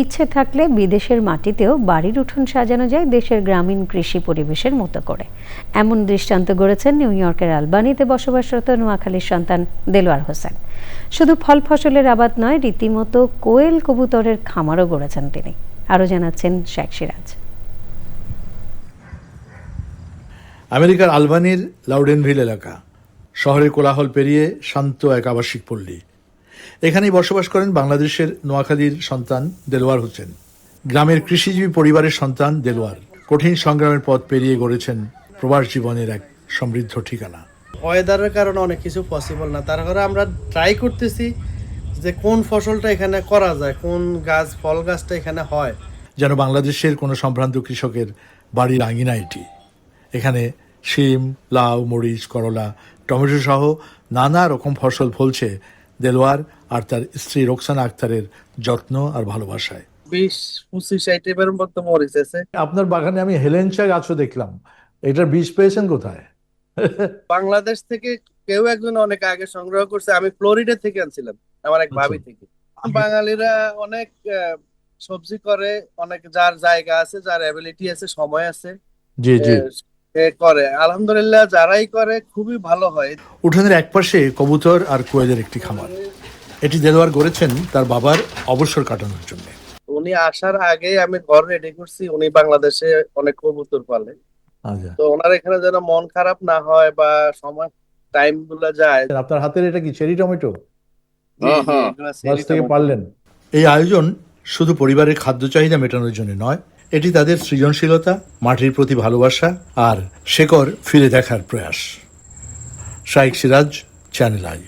ইচ্ছে থাকলে বিদেশের মাটিতেও বাড়ির উঠোন সাজানো যায় দেশের গ্রামীণ কৃষি পরিবেশের মতো করে। এমন দৃষ্টান্ত গড়েছেন নিউ ইয়র্কের আলবানিতে বসবাসরত নোয়াখালীর সন্তান দেলোয়ার হোসেন। শুধু ফল ফসলের আবাদ নয়, রীতিমতো কোয়েল কবুতরের খামারও গড়েছেন তিনি। আরও জানাচ্ছেন শেখ সিরাজ। আমেরিকার আলবানির লাউডেনভিল এলাকা, শহরের কোলাহল পেরিয়ে শান্ত এক আবাসিক পল্লী। এখানেই বসবাস করেন বাংলাদেশের নোয়াখালীর সন্তান দেলোয়ার হোসেন। গ্রামের কৃষিজীবী পরিবারের সন্তান দেলোয়ার। কঠিন সংগ্রামের পথ পেরিয়ে গড়েছেন প্রবাস জীবনের এক সমৃদ্ধ ঠিকানা। ওয়েদারের কারণে অনেক কিছু পসিবল না। তার কারণে আমরা ট্রাই করতেছি যে কোন ফসলটা এখানে করা যায় কোন গাছ ফল গাছটা এখানে হয়। যেন বাংলাদেশের কোনো সম্ভ্রান্ত কৃষকের বাড়ির আঙিনা এটি। এখানে শিম লাউ মরিচ করলা টমেটো সহ নানা রকম ফসল ফলছে দেলোয়ার আর তার স্ত্রী রোকসানা আক্তারের যত্ন আর ভালোবাসায়। বিশ পঁচিশ আইটেমের মতো মরিচ আছে। আপনার বাগানে আমি হেলেনচা গাছও দেখলাম। এটার বীজ পেয়েছেন কোথায়? বাংলাদেশ থেকে কেউ একজন অনেক আগে সংগ্রহ করছে। আমি ফ্লোরিডা থেকে আনছিলাম আমার এক আচ্ছা। ভাবি থেকে। বাঙালিরা অনেক আহ, সবজি করে অনেক যার জায়গা আছে যার অ্যাবিলিটি আছে সময় আছে। জি জি। করে। আলহামদুলিল্লাহ যারাই করে খুবই ভালো হয়। উঠোনের একপাশে কবুতর আর কোয়েলের একটি খামার। এটি দেলোয়ার গড়েছেন তার বাবার অবসর কাটানোর জন্য। উনি আসার আগে আমি ঘর রেডি করছি উনি বাংলাদেশে অনেক কবুতর পালে। আচ্ছা। তো ওনার এখানে যেন মন খারাপ না হয় বা সময় টাইমগুলো যায়। আপনার হাতের এটা কি চেরি টমেটো? থেকে টমেটো। পারলেন এই আয়োজন শুধু পরিবারের খাদ্য চাহিদা মেটানোর জন্য নয় এটি তাদের সৃজনশীলতা, মাটির প্রতি ভালোবাসা আর শেকর ফিরে দেখার প্রয়াস। শাইক সিরাজ চ্যানেল আই